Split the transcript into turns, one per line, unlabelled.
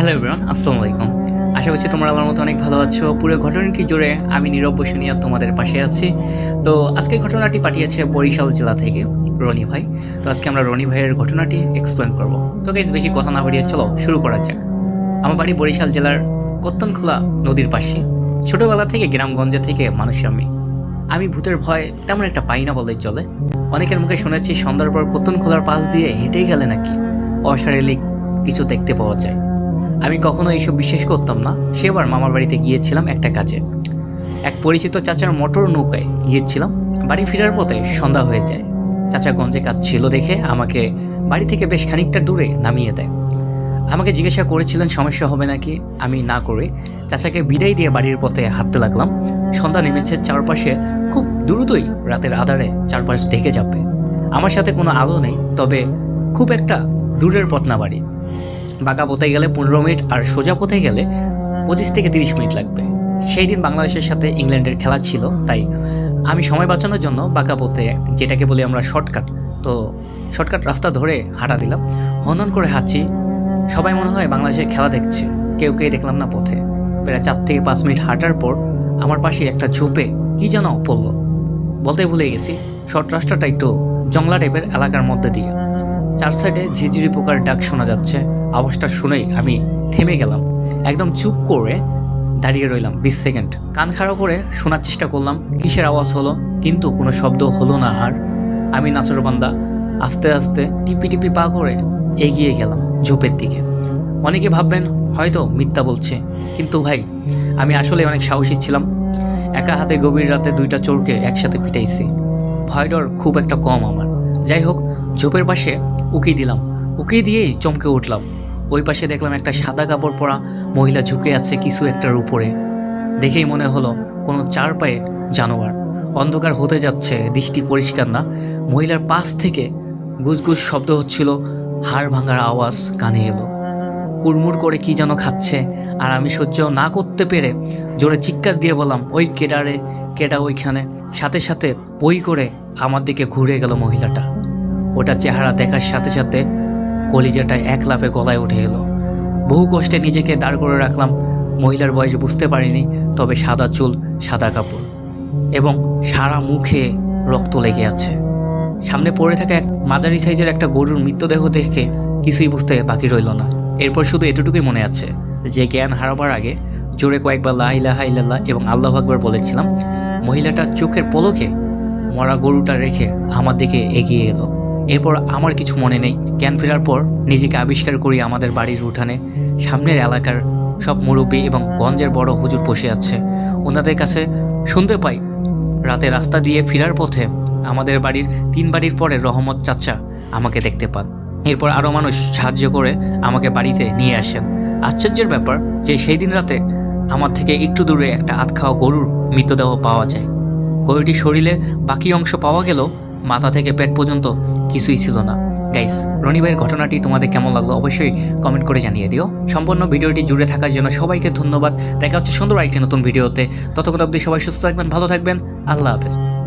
Hello everyone আসসালামু আলাইকুম আশা করছি তোমরা আমার মতো অনেক ভালো আছো। পুরো ঘটনাটি জুড়ে আমি নীরব বসুনিয়া তোমাদের পাশে আছি। তো আজকের ঘটনাটি পাঠিয়েছে বরিশাল জেলা থেকে রনি ভাই। তো আজকে আমরা রনি ভাইয়ের ঘটনাটি এক্সপ্লেন করব। তো গাইজ বেশি কথা না বাড়িয়ে চলো, শুরু করা যাক। আমার বাড়ি বরিশাল জেলার কত্তনখোলা নদীর পাশে। ছোটবেলা থেকে গ্রামগঞ্জে থেকে মানুষ আমি। আমি ভূতের ভয় তেমন একটা পাই না বললেই চলে। অনেকের মুখে শুনেছি সন্ধ্যার পর কত্তনখোলার পাশ দিয়ে হেঁটেই গেলে নাকি অশারীরিক কিছু দেখতে পাওয়া যায়। আমি কখনো এইসব বিশ্বাস করতাম না। সেবার মামার বাড়িতে গিয়েছিলাম একটা কাজে। এক পরিচিত চাচার মোটর নৌকায় গিয়েছিলাম। বাড়ি ফেরার পথে সন্ধ্যা হয়ে যায়। চাচা গঞ্জে কাজ ছিল দেখে আমাকে বাড়ি থেকে বেশ খানিকটা দূরে নামিয়ে দেয়। আমাকে জিজ্ঞাসা করেছিলেন, সমস্যা হবে নাকি? আমি, না করে। চাচাকে বিদায় দিয়ে বাড়ির পথে হাঁটতে লাগলাম। সন্ধ্যা নেমেছে চারপাশে খুব দ্রুতই রাতের আধারে চারপাশ ঢেকে যাবে। আমার সাথে কোনো আলো নেই, তবে খুব একটা দূরের পথ না বাড়ি। বাঁকা পথে গেলে পনেরো মিনিট আর সোজা পথে গেলে পঁচিশ থেকে তিরিশ মিনিট লাগবে। সেই দিন বাংলাদেশের সাথে ইংল্যান্ডের খেলা ছিল, তাই আমি সময় বাঁচানোর জন্য বাঁকা পথে যেটাকে বলি আমরা শর্টকাট, তো শর্টকাট রাস্তা ধরে হাঁটা দিলাম। হনন করে হাঁটছি। সবাই মনে হয় বাংলাদেশের খেলা দেখছে। কেউ কেউ দেখলাম না পথে। প্রায় চার থেকে পাঁচ মিনিট হাঁটার পর আমার পাশে একটা ঝোপে কি যেন পড়ল। বলতে ভুলে গেছি, শর্ট রাস্তাটা একটু জংলা টাইপের এলাকার মধ্যে দিয়ে। চার সাইডে ঝিঝিরি পোকার ডাক শোনা যাচ্ছে। আওয়াজটা শুনেই আমি থেমে গেলাম। একদম চুপ করে দাঁড়িয়ে রইলাম বিশ সেকেন্ড। কান খাড়া করে শোনার চেষ্টা করলাম, কিসের আওয়াজ হলো? কিন্তু কোনো শব্দ হলো না আর আমি নাচরবান্দা আস্তে আস্তে টিপি টিপি পা করে এগিয়ে গেলাম ঝোপের দিকে। অনেকে ভাববেন, হয়তো মিথ্যা বলছে। কিন্তু ভাই, আমি আসলে অনেক সাহসী ছিলাম। একা হাতে গভীর রাতে দুইটা চোরকে একসাথে পিটাইছি। ভয় ডর খুব একটা কম আমার। যাই হোক ঝোপের পাশে উকি দিলাম। উকি দিয়ে চমকে উঠলাম। ওই পাশে দেখলাম একটা সাদা কাপড় পরা মহিলা ঝুঁকে আছে কিছু একটার উপরে। দেখেই মনে হলো, কোনো চার পায়ে জানোয়ার। অন্ধকার হতে যাচ্ছে, দৃষ্টি পরিষ্কার না। মহিলার পাশ থেকে গুজগুজ শব্দ হচ্ছিল, হাড় ভাঙার আওয়াজ কানে এলো। কুড়মুড় করে কি যেন খাচ্ছে। আর আমি সহ্য না করতে পেরে জোরে চিৎকার দিয়ে বললাম, ওই কেডারে, কেডা ওইখানে। সাথে সাথে বই করে আমার দিকে ঘুরে গেল মহিলাটা। ওটা চেহারা দেখার সাথে সাথে কলিজাটা এক লাফে গলায় উঠে এলো। বহু কষ্টে নিজেকে দাঁড় করে রাখলাম। মহিলার বয়স বুঝতে পারিনি, তবে সাদা চুল, সাদা কাপড় এবং সারা মুখে রক্ত লেগে আছে। সামনে পড়ে থাকা এক মাঝারি সাইজের একটা গরুর মৃতদেহ দেখে কিছুই বুঝতে বাকি রইল না। এরপর শুধু এতটুকুই মনে আছে যে জ্ঞান হারাবার আগে জোরে কয়েকবার লাহ ইলাহা ইল্লাল্লাহ এবং আল্লাহ আকবর বলেছিলাম, মহিলাটা চোখের পলকে মরা গরুটা রেখে আমার দিকে এগিয়ে এলো। এরপর আমার কিছু মনে নেই। জ্ঞান ফেরার পর নিজেকে আবিষ্কার করি আমাদের বাড়ির উঠানে। সামনের এলাকার সব মুরব্বী এবং গঞ্জের বড় হুজুর বসে আছে। ওনাদের কাছে শুনতে পাই। রাতে রাস্তা দিয়ে ফেরার পথে আমাদের বাড়ির তিন বাড়ির পরে রহমত চাচা আমাকে দেখতে পান। এরপর আরও মানুষ সাহায্য করে আমাকে বাড়িতে নিয়ে আসেন। আশ্চর্যের ব্যাপার যে সেই দিন রাতে আমার থেকে একটু দূরে একটা আত খাওয়া গরুর মৃতদেহ পাওয়া যায়। গরুটির শরীরে বাকি অংশ পাওয়া গেলেও মাথা থেকে পেট পর্যন্ত কিছুই ছিল না। গাইস, রনিভাইয়ের ঘটনাটি তোমাদের কেমন লাগল অবশ্যই কমেন্ট করে জানিয়ে দিও। সম্পূর্ণ ভিডিওটি জুড়ে থাকার জন্য সবাইকে ধন্যবাদ। দেখা হচ্ছে সুন্দর আরেকটি নতুন ভিডিওতে। ততক্ষণ অবধি সবাই সুস্থ থাকবেন, ভালো থাকবেন। আল্লাহ হাফেজ।